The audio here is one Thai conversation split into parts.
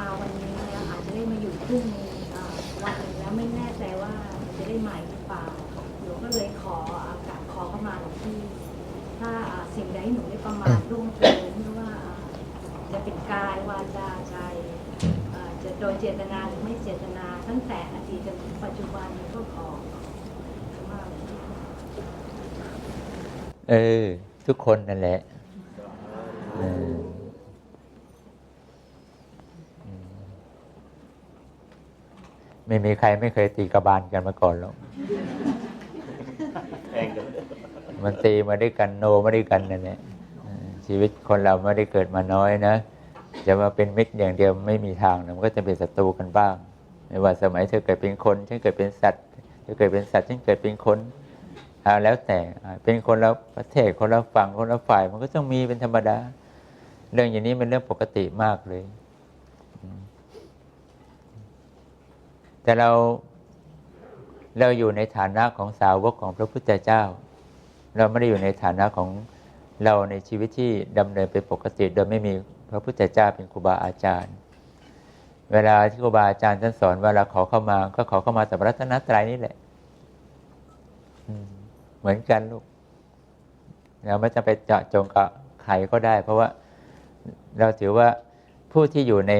มาวันนี้แล้วอาจจะได้มาอยู่พรุ่งนี้อ่าวันหนึ่งแล้วไม่แน่ใจว่าจะได้ใหม่หรือเปล่าหนูก็เลยขออากาศขอเข้ามาหลวงพี่ถ้าอ่าสิ่งใดหนูได้ประมาทร่วงเกินหรือว่าอ่าจะเป็นกายวาจาใจอ่าจะโดยเจตนาหรือไม่เจตนา ตั้งแต่อดีตจนถึงปัจจุบันก็ขอขอมาหลวงพี่ เออ ทุกคนนั่นแหละเออ ไม่มีใครไม่เคยตีกระบาลกันมาก่อนหรอกมันตีมาด้วยกันโนมาด้วยกันนั่นแหละเออชีวิตคนเราไม่ได้เกิดมาน้อยนะ จะมาเป็นมิตรอย่างเดียวไม่มีทางนะมันก็จะเป็นศัตรูกันบ้าง ไม่ว่าสมัยเธอเกิดเป็นคนฉันเกิดเป็นสัตว์เธอเกิดเป็นสัตว์ฉันเกิดเป็นคนเอาแล้วแต่อ่าเป็นคนละประเทศคนละฝั่งคนละฝ่าย มันก็ต้องมีเป็นธรรมดา เรื่องอย่างนี้เป็นเรื่องปกติมากเลยอืม แต่เราเราอยู่ในฐานะของสาวกของพระพุทธเจ้า เราไม่ได้อยู่ในฐานะของเราในชีวิตที่ดำเนินไปปกติ โดยไม่มีพระพุทธเจ้าเป็นครูบาอาจารย์ เวลาที่ครูบาอาจารย์ท่านสอนว่าเราขอเข้ามา ก็ขอเข้ามาแต่พระรัตนตรัยนี่แหละเหมือนกันลูกเราไม่จะไปเจาะจงกับใครก็ได้ เพราะว่าเราถือว่าผู้ที่อยู่ใน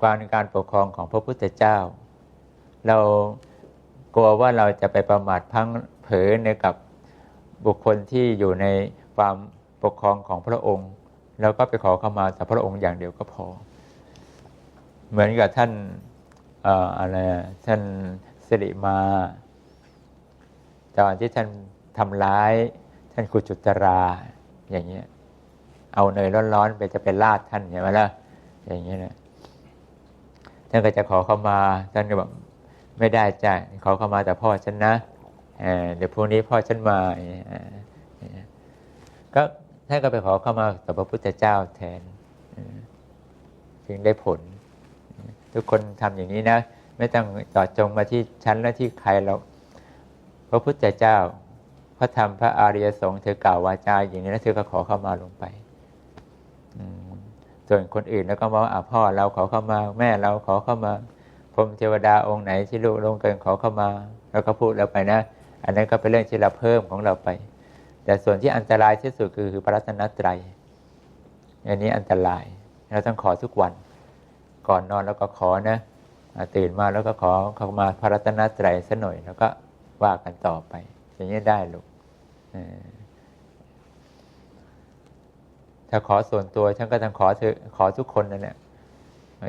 ความการปกครองของพระพุทธเจ้า เรากลัวว่าเราจะไปประมาทพังเผลอในกับบุคคลที่อยู่ในความปกครองของพระองค์ แล้วก็ไปขอเข้ามาแต่พระองค์อย่างเดียวก็พอ เหมือนกับท่านเอ่อะไรท่านสิริมา ตอนที่ท่านทำร้าย ท่านกุจุตราอย่างเงี้ยเอาเนยร้อนๆไปจะเป็นลาดท่านใช่ไหมล่ะอย่างเงี้ยนะท่านก็จะขอเข้ามาท่านก็บอก ไม่ได้จ้ะขอเข้ามาแต่พ่อฉันนะเเดี๋ยวพรุ่งนี้พ่อฉันมาก็ท่านก็ไปขอเข้ามาต่อพระพุทธเจ้าแทนเออจึงได้ผล ทุกคนทำอย่างนี้นะ ไม่ต้องเจอดจงมาที่ฉันและที่ใครแล้วพระพุทธเจ้า พระธรรมพระอริยสงฆ์เธอกล่าววาจาอย่างนี้แล้วเธอก็ขอเข้ามาลงไปส่วนคนอื่นแล้วก็มาว่าอะพ่อเราขอเข้ามาแม่เราขอเข้ามา พรมเทวดาองค์ไหนที่ลูกลงเกินขอเข้ามา แล้วก็พูดเราไปนะ อันนั้นก็เป็นเรื่องที่เราเพิ่มของเราไป แต่ส่วนที่อันตรายที่สุดคือคือพระรัตนตรัยอันนี้อันตรายเราต้องขอทุกวัน ก่อนนอนแล้วก็ขอนะตื่นมาแล้วก็ขอเข้ามาพระรัตนตรัยสัหน่อยแล้วก็ว่ากันต่อไป อย่างนี้ได้ลูกถ้าขอส่วนตัวฉันก็ต้องขอเธอขอทุกคนนั่นแหละ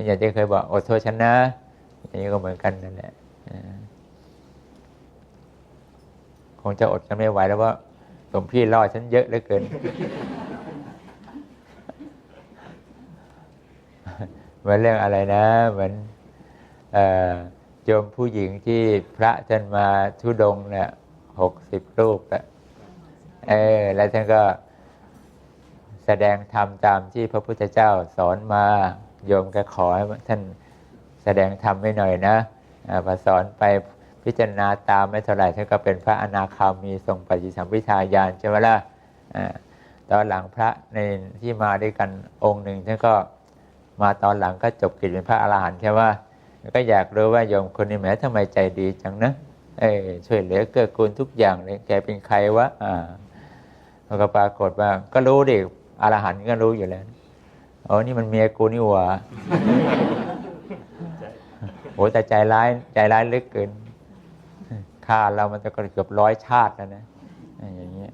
อย่างที่เคยบอกอดโทษฉันนะ อย่างนี้ก็เหมือนกันนั่นแหละคงจะอดกันไม่ไหวแล้วว่าหลวงพี่ล่อฉันเยอะเหลือเกินเหมือนเรื่องอะไรนะ เหมือนโยมผู้หญิงที่พระท่านมาทุดงเนี่ยหกสิบรูปอะเออ แล้วท่านก็แสดงธรรมตามที่พระพุทธเจ้าสอนมา โยมก็ขอให้ท่าน แสดงธรรมไม่หน่อยนะอ่าสอนไปพิจารณาตามไม่เท่าไหร่ท่านก็เป็นพระอนาคามีทรงปฏิสัมพิทาญาณใช่ไหมล่ะตอนหลังพระในที่มาด้วยกันองค์หนึ่งท่านก็มาตอนหลังก็จบกิจเป็นพระอรหันต์ใช่ไหมก็อยากรู้ว่าโยมคนนี้แหมทำไมใจดีจังนะเอ้ยช่วยเหลือเกื้อกูลทุกอย่างเลยแกเป็นใครวะอ่าแล้วก็ปรากฏว่า ก็รู้ดิอรหันต์ก็รู้อยู่แล้วอ๋อนี่มันเมียกูนี่หว่า โหแต่ใจร้ายใจร้ายลึกเกินฆ่าเรามันจะเกือบร้อยชาติแล้วนะอย่างเงี้ย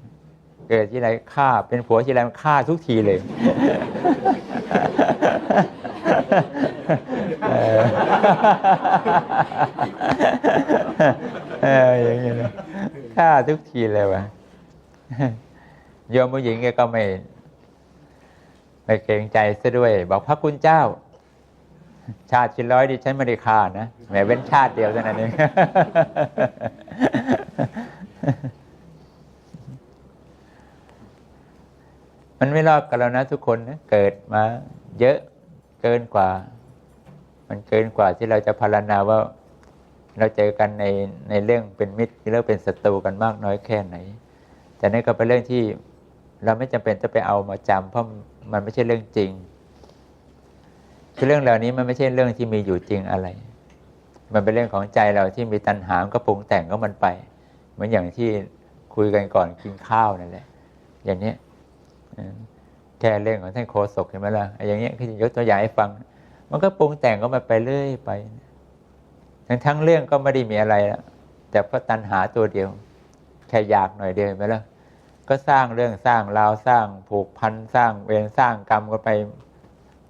เกิดที่ไรฆ่าเป็นผัวที่ไรมันฆ่าทุกทีเลยเอออย่างเงี้ยฆ่าทุกทีเลยวะโยมผู้หญิงแกก็ไม่ไม่เกรงใจซะด้วย บอกพระคุณเจ้า ชาติชิ้นร้อยดิฉันไม่ได้ฆ่านะแหมเว้นชาติเดียวเท่านั้นเองมันไม่รอดกันแล้วนะทุกคนนะเกิดมาเยอะเกินกว่า มันเกินกว่าที่เราจะพารณนาว่าเราเจอกันในในเรื่องเป็นมิตรหรือเป็นศัตรูกันมากน้อยแค่ไหน แต่นั่นก็เป็นเรื่องที่เราไม่จำเป็นจะไปเอามาจำเพราะมันไม่ใช่เรื่องจริง คือเรื่องเหล่านี้มันไม่ใช่เรื่องที่มีอยู่จริงอะไร มันเป็นเรื่องของใจเราที่มีตัณหามก็ปรุงแต่งก็มันไป เหมือนอย่างที่คุยกันก่อนกินข้าวนั่นแหละ อย่างเนี้ยแค่เรื่องของท่านโคศกเห็นไหมล่ะไอ้อย่างเงี้ยคือยกตัวอย่างให้ฟัง มันก็ปรุงแต่งก็มันไปเรื่อยไป ทั้งทั้งเรื่องก็ไม่ได้มีอะไรแล้วแต่เพราะตัณหาตัวเดียว แค่อยากหน่อยเดียวเห็นไหมล่ะก็สร้างเรื่องสร้างราวสร้างผูกพันสร้างเวรสร้างกรรมกันไป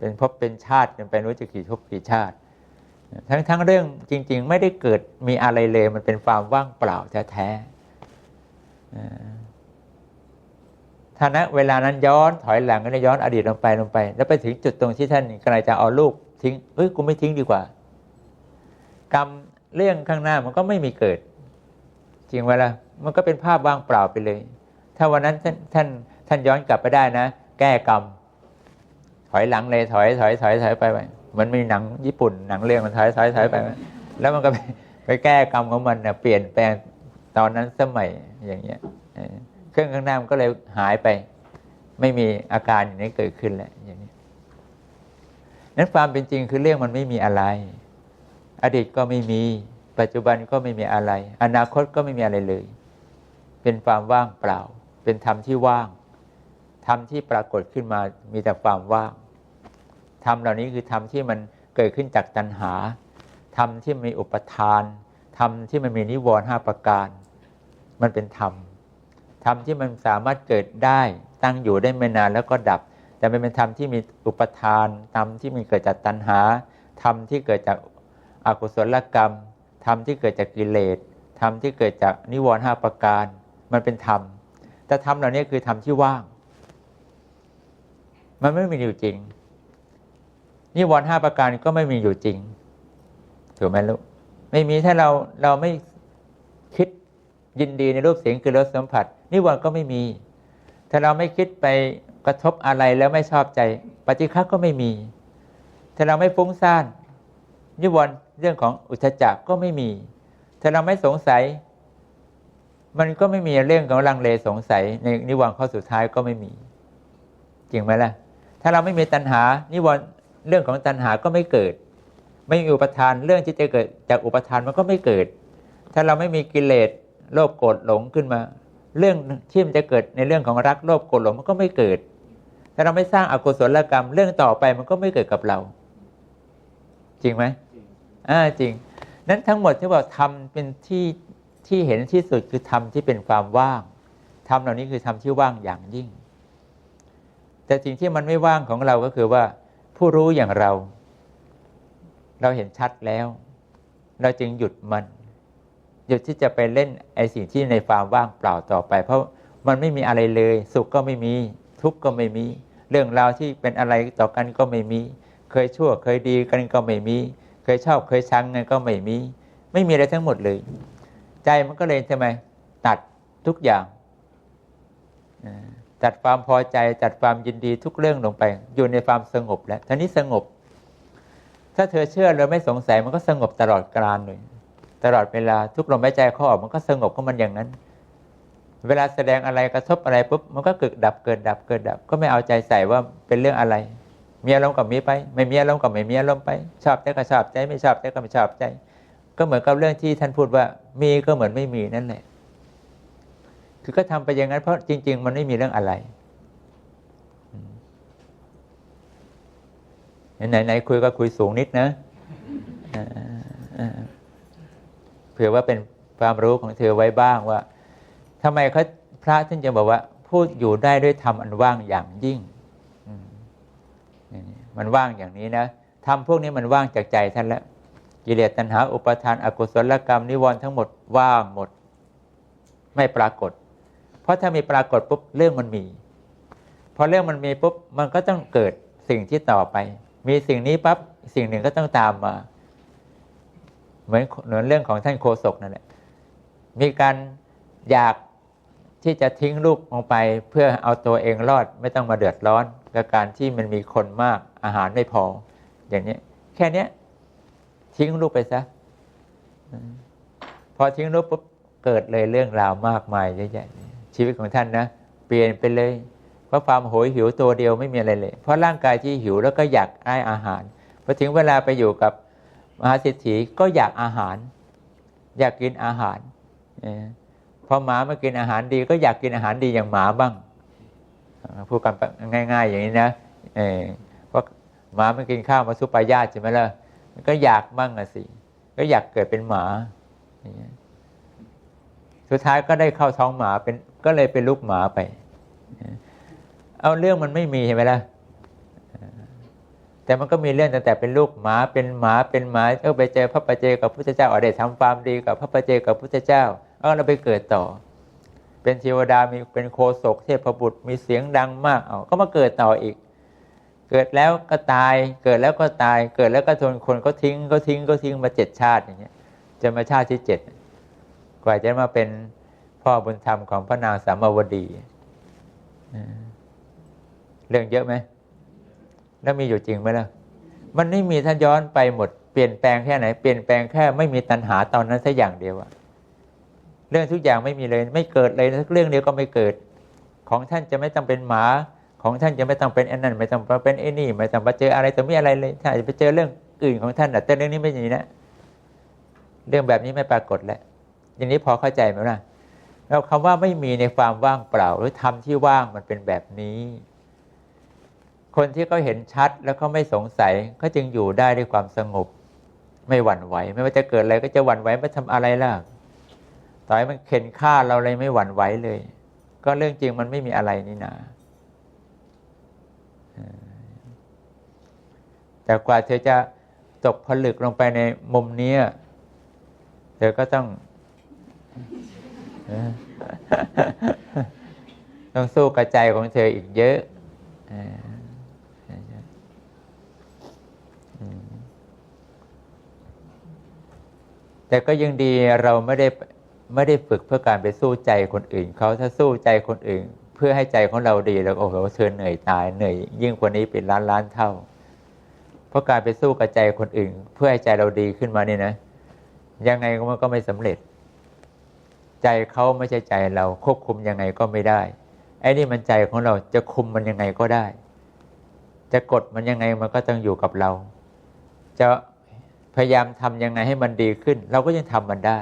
เป็นภพเป็นชาติกันไปรู้จะกี่ภพกี่ชาติ ทั้งทั้งเรื่องจริง ๆ ไม่ได้เกิดมีอะไรเลยมันเป็นความว่างเปล่าแท้ๆท่านะเวลานั้นย้อนถอยหลังก็ได้ย้อนอดีตลงไปลงไป แล้วไปถึงจุดตรงที่ท่านกำลังจะเอาลูกทิ้งเอ้ยกูไม่ทิ้งดีกว่า กรรมเรื่องข้างหน้ามันก็ไม่มีเกิด จริงไหมล่ะมันก็เป็นภาพว่างเปล่าไปเลย ถ้าวันนั้นท่านท่านท่านย้อนกลับไปได้นะ แก้กรรม ถอยหลังเลยถอยถอยถอยถอยไปไปมันมีหนังญี่ปุ่นหนังเรื่องมันถอยถอยถอยไป แล้วมันก็ไปไปแก้กรรมของมันนะเปลี่ยนแปลงตอนนั้นสมัยอย่างเงี้ยเออเครื่องข้างหน้ามันก็เลยหายไป ไม่มีอาการอย่างนี้เกิดขึ้นแล้วอย่างนี้นั้นความเป็นจริงคือเรื่องมันไม่มีอะไร อดีตก็ไม่มี ปัจจุบันก็ไม่มีอะไร อนาคตก็ไม่มีอะไรเลย เป็นความว่างเปล่า เป็นธรรมที่ว่าง ธรรมที่ปรากฏขึ้นมามีแต่ความว่างธรรมเหล่านี้คือธรรมที่มันเกิดขึ้นจากตัณหาธรรมที่มีอุปทานธรรมที่มันมีนิวรณ์ห้าประการ มันเป็นธรรมธรรมที่มันสามารถเกิดได้ตั้งอยู่ได้ไม่นานแล้วก็ดับ แต่มันเป็นธรรมที่มีอุปทานธรรมที่มีเกิดจากตัณหาธรรมที่เกิดจากอกุศลกรรมธรรมที่เกิดจากกิเลสธรรมที่เกิดจากนิวรณ์ห้าประการ มันเป็นธรรมแต่ธรรมเหล่านี้คือธรรมที่ว่าง มันไม่มีอยู่จริงนิวรณ์ห้าประการก็ไม่มีอยู่จริงถูกไหมลูกไม่มีถ้าเราเราไม่คิดยินดีในรูปเสียงคือรสสัมผัสนิวรณ์ก็ไม่มี ถ้าเราไม่คิดไปกระทบอะไรแล้วไม่ชอบใจ ปฏิฆะก็ไม่มี ถ้าเราไม่ฟุ้งซ่านนิวรณ์เรื่องของอุทจจะก็ไม่มี ถ้าเราไม่สงสัย มันก็ไม่มีเรื่องของลังเลสงสัย ในนิวรณ์ข้อสุดท้ายก็ไม่มี จริงไหมล่ะ ถ้าเราไม่มีตัณหานิวรณ์เรื่องของตัณหาก็ไม่เกิด ไม่มีอุปทานเรื่องที่จะเกิดจากอุปทานมันก็ไม่เกิด ถ้าเราไม่มีกิเลสโลภโกรธหลงขึ้นมา เรื่องที่มันจะเกิดในเรื่องของรักโลภโกรธหลงมันก็ไม่เกิด ถ้าเราไม่สร้างอกุศลกรรมเรื่องต่อไปมันก็ไม่เกิดกับเรา จริงไหมอ่าจริง นั้นทั้งหมดที่บอกทำเป็นที่ที่เห็นที่สุดคือธรรมที่เป็นความว่างธรรมเหล่านี้คือธรรมที่ว่างอย่างยิ่ง แต่สิ่งที่มันไม่ว่างของเราก็คือว่า ผู้รู้อย่างเรา เราเห็นชัดแล้ว เราจึงหยุดมัน หยุดที่จะไปเล่นไอ้สิ่งที่ในความว่างเปล่าต่อไป เพราะมันไม่มีอะไรเลย สุขก็ไม่มี ทุกข์ก็ไม่มี เรื่องราวที่เป็นอะไรต่อกันก็ไม่มี เคยชั่วเคยดีกันก็ไม่มี เคยชอบเคยชังกันก็ไม่มี ไม่มีอะไรทั้งหมดเลย ใจมันก็เลยทำไมตัดทุกอย่าง อ่าตัดความพอใจตัดความยินดีทุกเรื่องลงไป อยู่ในความสงบแล้วท่านี้สงบ ถ้าเธอเชื่อแล้วไม่สงสัยมันก็สงบตลอดกาลเลยตลอดเวลาทุกลมหายใจเข้าออกมันก็สงบของมันอย่างนั้น เวลาแสดงอะไรกระทบอะไรปุ๊บมันก็เกิดดับเกิดดับเกิดดับ ก็ไม่เอาใจใส่ว่าเป็นเรื่องอะไร มีอารมณ์กับมีไป ไม่มีอารมณ์กับไม่มีอารมณ์ไปชอบใจก็ชอบใจไม่ชอบใจก็ไม่ชอบใจ ก็เหมือนกับเรื่องที่ท่านพูดว่ามีก็เหมือนไม่มีนั่นแหละ คือก็ทำไปอย่างนั้นเพราะจริง ๆ มันไม่มีเรื่องอะไรไหนไหนคุยก็คุยสูงนิดนะเผื่อว่าเป็นความรู้ของเธอไว้บ้างว่าทำไมเขาพระท่านจะบอกว่า พูดอยู่ได้ด้วยธรรมอันว่างอย่างยิ่งมันว่างอย่างนี้นะทำพวกนี้มันว่างจากใจท่านแล้วกิเลสตัณหา อุปทานอกุศลกรรมนิวรณ์ทั้งหมดว่างหมด ไม่ปรากฏ เพราะถ้ามีปรากฏปุ๊บเรื่องมันมี พอเรื่องมันมีปุ๊บมันก็ต้องเกิดสิ่งที่ต่อไป มีสิ่งนี้ปั๊บสิ่งหนึ่งก็ต้องตามมา เหมือนเหมือนเรื่องของท่านโคศกนั่นแหละมีการอยากที่จะทิ้งลูกลงไป เพื่อเอาตัวเองรอดไม่ต้องมาเดือดร้อนกับการที่มันมีคนมากอาหารไม่พอ อย่างนี้แค่นี้ทิ้งลูกไปซะพอทิ้งลูกปุ๊บเกิดเลยเรื่องราวมากมายเยอะแยะ ชีวิตของท่านนะ เปลี่ยนไปเลย เพราะความโหยหิวตัวเดียวไม่มีอะไรเลย เพราะร่างกายที่หิวแล้วก็อยากได้อาหารพอถึงเวลาไปอยู่กับมหาเศรษฐีก็อยากอาหาร อยากกินอาหารพอหมามากินอาหารดี ก็อยากกินอาหารดีอย่างหมาบ้างพูดกันง่าย ๆ อย่างนี้นะเพราะหมาไม่กินข้าวมาซุปปลายาตใช่ไหมล่ะมันก็อยากบ้างอะสิก็อยากเกิดเป็นหมา สุดท้ายก็ได้เข้าท้องหมาเป็น ก็เลยเป็นลูกหมาไป เอาเรื่องมันไม่มีใช่ไหมล่ะแต่มันก็มีเรื่องตั้งแต่เป็นลูกหมาเป็นหมาเป็นหมาเออไปเจอพระประเจกับพุทธเจ้าเอาได้ทำความดีกับพระประเจกับพุทธเจ้าเออเราไปเกิดต่อ เป็นเทวดามีเป็นโคศกเทพบุตรมีเสียงดังมากเอาก็มาเกิดต่ออีก เกิดแล้วก็ตายเกิดแล้วก็ตายเกิดแล้วก็ทนคนก็ทิ้งก็ทิ้งก็ทิ้งมาเจ็ดชาติอย่างเงี้ยจนมาชาติที่เจ็ดกว่าจะมาเป็น พ่อบุญธรรมของพระนางสามาวดีเรื่องเยอะไหมแล้วมีอยู่จริงไหมล่ะมันไม่มีท่านย้อนไปหมดเปลี่ยนแปลงแค่ไหนเปลี่ยนแปลงแค่ไม่มีตัณหาตอนนั้นสักอย่างเดียวอะเรื่องทุกอย่างไม่มีเลย ไม่เกิดเลยสักเรื่องเดียวก็ไม่เกิด ของท่านจะไม่ต้องเป็นหมา ของท่านจะไม่ต้องเป็นไอ้นั่นไม่ต้องเป็นไอ้นี่ไม่ต้องไปเจออะไรแต่ไม่อะไรเลยถ้านจะไปเจอเรื่องอื่นของท่านแต่เรื่องนี้ไม่อย่างนี้นะเรื่องแบบนี้ไม่ปรากฏแล้วอย่างนี้พอเข้าใจไหมล่ะ แล้วคำว่าไม่มีในความว่างเปล่า หรือทำที่ว่างมันเป็นแบบนี้ คนที่เขาเห็นชัดแล้วเขาไม่สงสัยเขาจึงอยู่ได้ด้วยความสงบ ไม่หวั่นไหว ไม่ว่าจะเกิดอะไรก็จะหวั่นไหวไม่ทำอะไรล่ะต่อให้มันเข็นฆ่าเราเลยไม่หวั่นไหวเลย ก็เรื่องจริงมันไม่มีอะไรนี่นาแต่กว่าเธอจะตกผลึกลงไปในมุมนี้เธอก็ต้อง ต้องสู้กระใจของเธออีกเยอะแต่ก็ยังดีเราไม่ได้ไม่ได้ฝึกเพื่อการไปสู้ใจคนอื่นเขาถ้าสู้ใจคนอื่น เพื่อให้ใจของเราดีแล้วโอ้โหเธอเหนื่อยตายเหนื่อยยิ่งกว่านี้เป็นล้านล้านเท่า เพราะการไปสู้กับใจคนอื่น เพื่อให้ใจเราดีขึ้นมานี่นะ ยังไงมันก็ไม่สำเร็จ ใจเขาไม่ใช่ใจเราควบคุมยังไงก็ไม่ได้ไอ้นี่มันใจของเราจะคุมมันยังไงก็ได้ จะกดมันยังไงมันก็ต้องอยู่กับเรา จะพยายามทำยังไงให้มันดีขึ้น เราก็ยังทำมันได้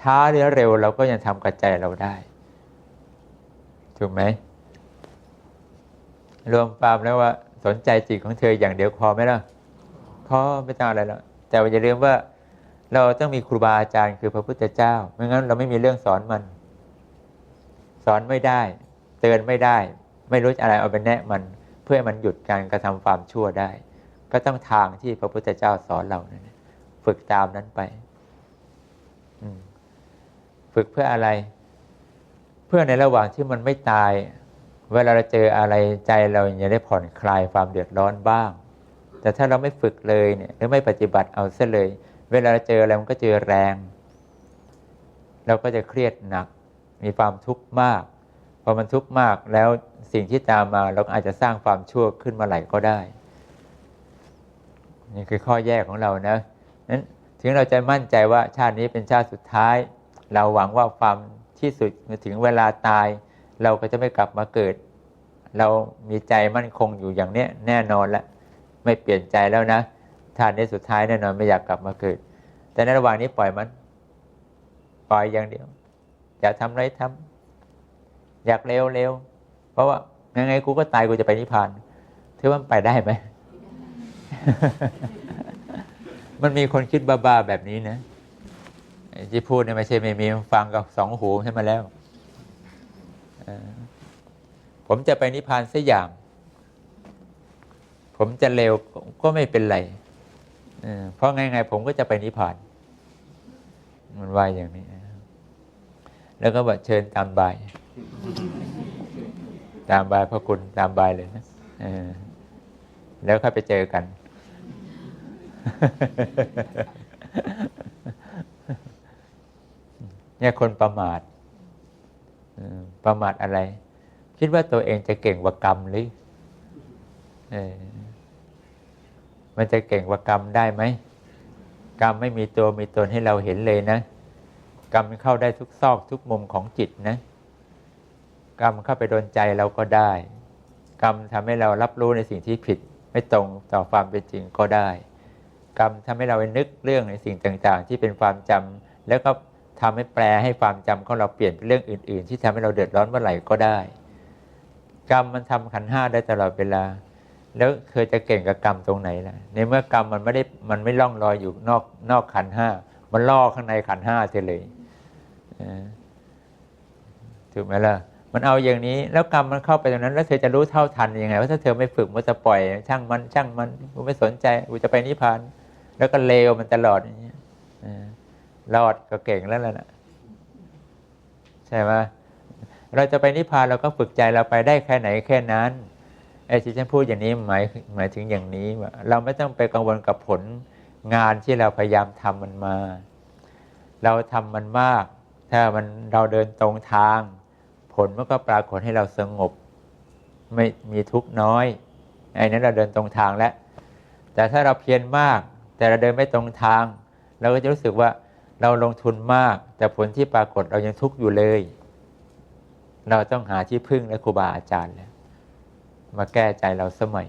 ช้าหรือเร็วเราก็ยังทำกับใจเราได้ ถูกไหมรวมความแล้วว่าสนใจจิตของเธออย่างเดียวพอไหมล่ะพอไม่ต้องอะไรแล้วแต่อย่าลืมว่า เราต้องมีครูบาอาจารย์คือพระพุทธเจ้า ไม่งั้นเราไม่มีเรื่องสอนมัน สอนไม่ได้ เตือนไม่ได้ ไม่รู้อะไรเอาไปแนะมัน เพื่อให้มันหยุดการกระทำความชั่วได้ ก็ต้องทางที่พระพุทธเจ้าสอนเรานั่นแหละฝึกตามนั้นไปฝึกเพื่ออะไร เพื่อในระหว่างที่มันไม่ตาย เวลาเราเจออะไรใจเราจะได้ผ่อนคลายความเดือดร้อนบ้าง แต่ถ้าเราไม่ฝึกเลยเนี่ยหรือไม่ปฏิบัติเอาซะเลย เวลาเราเจออะไรมันก็เจอแรงเราก็จะเครียดหนัก มีความทุกข์มาก พอมันทุกข์มากแล้วสิ่งที่ตามมาเราก็อาจจะสร้างความชั่วขึ้นมาไหลก็ได้ นี่คือข้อแยกของเรานะนั้นถึงเราจะมั่นใจว่าชาตินี้เป็นชาติสุดท้าย เราหวังว่าความที่สุดถึงเวลาตาย เราก็จะไม่กลับมาเกิด เรามีใจมั่นคงอยู่อย่างเนี้ยแน่นอนแล้วไม่เปลี่ยนใจแล้วนะ ชาตินี้สุดท้ายแน่นอนไม่อยากกลับมาเกิด แต่ในระหว่างนี้ปล่อยมัน ปล่อยอย่างเดียว อยากทำอะไรทำอยากเร็วเร็วเพราะว่ายังไงกูก็ตายกูจะไปนิพพานเธอว่ามันไปได้ไหม มันมีคนคิดบ้าๆแบบนี้นะไอ้ที่พูดเนี่ยไม่ใช่ไม่มีฟังกับสองหูให้มาแล้วเออผมจะไปนิพพานสักอย่าง ผมจะเร็วก็ไม่เป็นไร เพราะไงไงผมก็จะไปนิพพาน มันว่าอย่างนี้ แล้วก็บอกเชิญตามบาย ตามบายพระคุณตามบายเลยนะเออแล้วค่อยไปเจอกัน เนี่ยคนประมาทประมาทอะไร คิดว่าตัวเองจะเก่งกว่ากรรมหรือเออ มันจะเก่งกว่ากรรมได้ไหมกรรมไม่มีตัวมีตนให้เราเห็นเลยนะ กรรมมันเข้าได้ทุกซอกทุกมุมของจิตนะ กรรมเข้าไปโดนใจเราก็ได้ กรรมทำให้เรารับรู้ในสิ่งที่ผิด ไม่ตรงต่อความเป็นจริงก็ได้ กรรมทำให้เราไปนึกเรื่องในสิ่งต่างๆ ที่เป็นความจำแล้วก็ทำให้แปลให้ความจำของเราเปลี่ยนเป็นเรื่องอื่น ๆ ที่ทำให้เราเดือดร้อนเมื่อไหร่ก็ได้ กรรมมันทำขันห้าได้ตลอดเวลา แล้วเคยจะเก่งกับกรรมตรงไหนล่ะในเมื่อกรรมมันไม่ได้มันไม่ล่องลอยอยู่นอกนอกขันห้ามันล่อข้างในขันห้าเสียเลยถูกไหมล่ะมันเอาอย่างนี้ แล้วกรรมมันเข้าไปตรงนั้น แล้วเธอจะรู้เท่าทันยังไงว่าถ้าเธอไม่ฝึกมันจะปล่อย ช่างมัน ช่างมันกูไม่สนใจกูจะไปนิพพาน แล้วก็เลวมันตลอดอย่างเงี้ยรอดก็เก่งแล้วล่ะนะใช่ไหมเราจะไปนิพพานเราก็ฝึกใจเราไปได้แค่ไหนแค่นั้น ไอ้ที่ฉันพูดอย่างนี้หมายหมายถึงอย่างนี้ว่าเราไม่ต้องไปกังวลกับผลงานที่เราพยายามทำมันมา เราทำมันมาก ถ้ามันเราเดินตรงทาง ผลมันก็ปรากฏให้เราสงบ ไม่มีทุกข์น้อยไอ้นั้นเราเดินตรงทางแล้วแต่ถ้าเราเพียรมาก แต่เราเดินไม่ตรงทาง เราก็จะรู้สึกว่าเราลงทุนมาก แต่ผลที่ปรากฏเรายังทุกข์อยู่เลย เราต้องหาที่พึ่งและครูบาอาจารย์แล้ว มาแก้ใจเราสมัย